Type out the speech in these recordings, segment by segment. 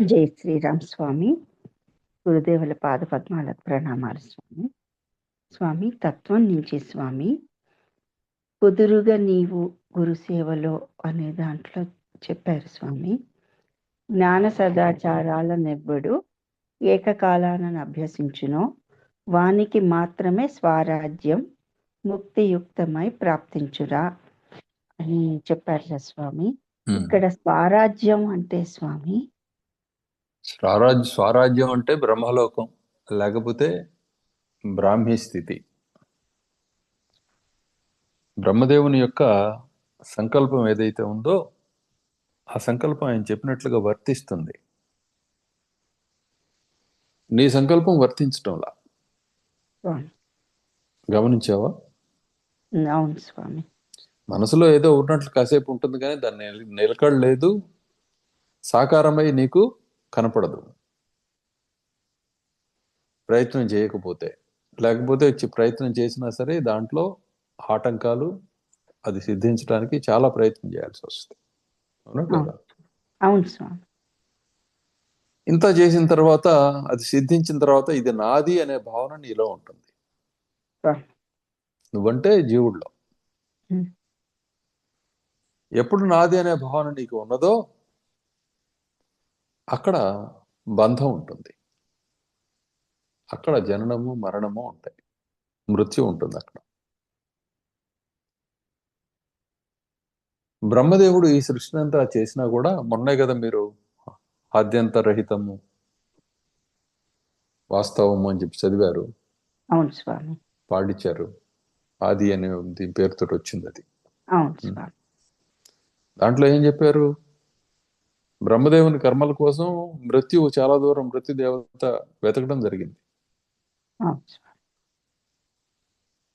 జై శ్రీరామ్ స్వామి. గురుదేవుల పాద పద్మాలకు ప్రణామాలు స్వామి. స్వామి తత్వం నుంచి స్వామి. కుదురుగా నీవు గురు సేవలో అనే దాంట్లో చెప్పారు స్వామి. జ్ఞాన సదాచారాల నెవ్వడు ఏకకాలాన అభ్యసించునో. వానికి మాత్రమే స్వరాజ్యం ముక్తియుక్తమై ప్రాప్తించురా అని చెప్పారు స్వామి. ఇక్కడ స్వరాజ్యం అంటే స్వామి స్వరాజ్య స్వరాజ్యం అంటే బ్రహ్మలోకం లేకపోతే బ్రాహ్మీ స్థితి. బ్రహ్మదేవుని యొక్క సంకల్పం ఏదైతే ఉందో ఆ సంకల్పం ఆయన చెప్పినట్లుగా వర్తిస్తుంది. నీ సంకల్పం వర్తించటంలా? గమనించావా? అవును స్వామి. మనసులో ఏదో ఉన్నట్లు కాసేపు ఉంటుంది కానీ దాన్ని నిల- నిలకడలేదు సాకారమై నీకు కనపడదు. ప్రయత్నం చేయకపోతే లేకపోతే చి- ప్రయత్నం చేసినా సరే దాంట్లో ఆటంకాలు అది సిద్ధించడానికి చాలా ప్రయత్నం చేయాల్సి వస్తుంది. అవునా స్వామి ఇంత చేసిన తర్వాత అది సిద్ధించిన తర్వాత ఇది నాది అనే భావన నీలో ఉంటుంది. నువ్వంటే Hmm. ఎప్పుడు నాది అనే భావన నీకు ఉన్నదో అక్కడ బంధం ఉంటుంది. అక్కడ జననము మరణము ఉంటాయి. మృత్యు ఉంటుంది అక్కడ. బ్రహ్మదేవుడు ఈ సృష్టిని అంతా చేసినా కూడా మొన్నే కదా మీరు ఆద్యంతరహితము వాస్తవము అని చెప్పి చదివారు. అవును స్వామి. పాడించారు ఆది అనే దీని పేరుతో వచ్చింది అది. అవును దాంట్లో ఏం చెప్పారు? బ్రహ్మదేవుని కర్మల కోసం మృత్యువు చాలా దూరం మృత్యు దేవత వెతకడం జరిగింది.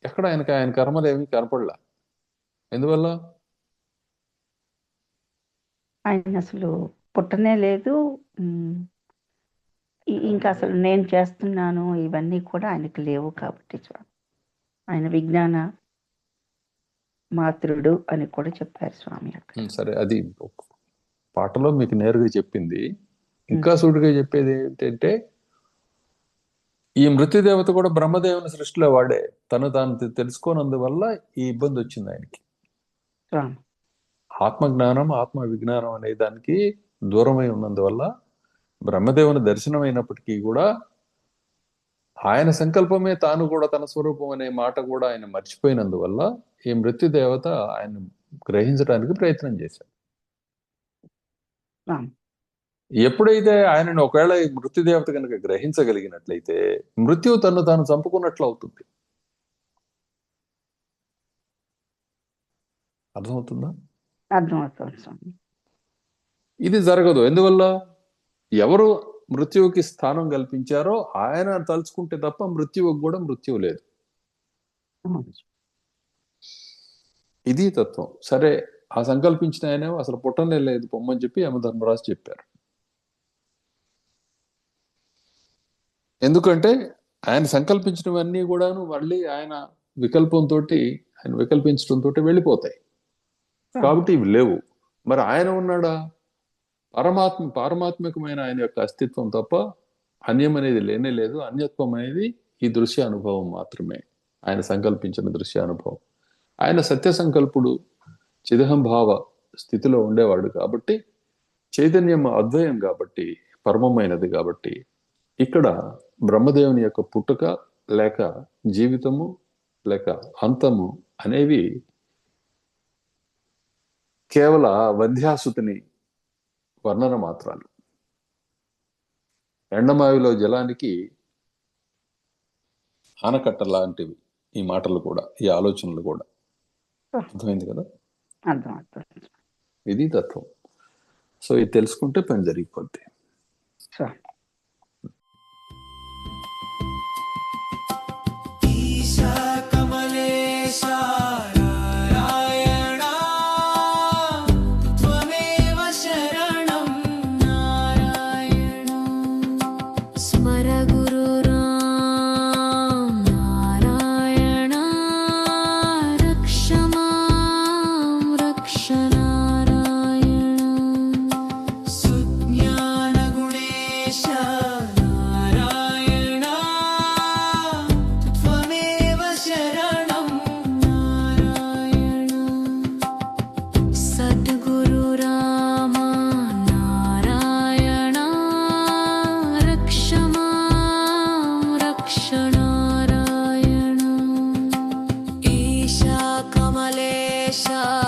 ఎక్కడ ఆయనకి ఆయన కర్మలు ఏమీ కనపడలా? ఎందువల్ల? ఆయన అసలు పుట్టనే లేదు. ఇంకా అసలు నేను చేస్తున్నాను ఇవన్నీ కూడా ఆయనకి లేవు కాబట్టి స్వామి ఆయన విజ్ఞాన మాతృడు అని కూడా చెప్పారు స్వామి సరే అది పాటలో మీకు నేరుగా చెప్పింది. ఇంకా సూటిగా చెప్పేది ఏంటంటే ఈ మృత్యుదేవత కూడా బ్రహ్మదేవుని సృష్టిలో వాడే. తను తాను తెలుసుకోనందువల్ల ఈ ఇబ్బంది వచ్చింది ఆయనకి. ఆత్మ జ్ఞానం ఆత్మ విజ్ఞానం అనే దానికి దూరమై ఉన్నందువల్ల బ్రహ్మదేవుని దర్శనం అయినప్పటికీ కూడా ఆయన సంకల్పమే తాను కూడా తన స్వరూపం అనే మాట కూడా ఆయన మర్చిపోయినందువల్ల ఈ మృత్యుదేవత ఆయన గ్రహించడానికి ప్రయత్నం చేశాడు. ఎప్పుడైతే ఆయనను ఒకవేళ మృత్యుదేవత కనుక గ్రహించగలిగినట్లయితే మృత్యువు తను తాను చంపుకున్నట్లు అవుతుంది. అర్థమవుతుందా? అర్థమవుతుంది స్వామి. ఇది జరగదు. ఎందువల్ల? ఎవరు మృత్యువుకి స్థానం కల్పించారో ఆయన తలుచుకుంటే తప్ప మృత్యువుకు కూడా మృత్యువు లేదు. ఇది తత్వం. సరే ఆ సంకల్పించిన ఆయన అసలు పుట్టనే లేదు పొమ్మని చెప్పి యమధర్మరాజు చెప్పారు. ఎందుకంటే ఆయన సంకల్పించినవన్నీ కూడాను మళ్ళీ ఆయన వికల్పంతో ఆయన వికల్పించడంతో వెళ్ళిపోతాయి. కాబట్టి ఇవి లేవు. మరి ఆయన ఉన్నాడా? పరమాత్మ పారమాత్మికమైన ఆయన యొక్క అస్తిత్వం తప్ప అన్యం అనేది లేనే లేదు. అన్యత్వం అనేది ఈ దృశ్య అనుభవం మాత్రమే. ఆయన సంకల్పించిన దృశ్య అనుభవం ఆయన సత్య సంకల్పుడు చిదహంభావ స్థితిలో ఉండేవాడు కాబట్టి చైతన్యం అద్వయం కాబట్టి పరమమైనది కాబట్టి ఇక్కడ బ్రహ్మదేవుని యొక్క పుట్టుక లేక జీవితము లేక అంతము అనేవి కేవల వంధ్యాసుతిని వర్ణన మాత్రాలు. ఎండమావిలో జలానికి ఆనకట్ట లాంటివి ఈ మాటలు కూడా ఈ ఆలోచనలు కూడా. అర్థమైంది కదా? అర్థమవుతుంది. ఇది తత్వం. సో ఇది తెలుసుకుంటే పని జరిగిపోద్ది. shot.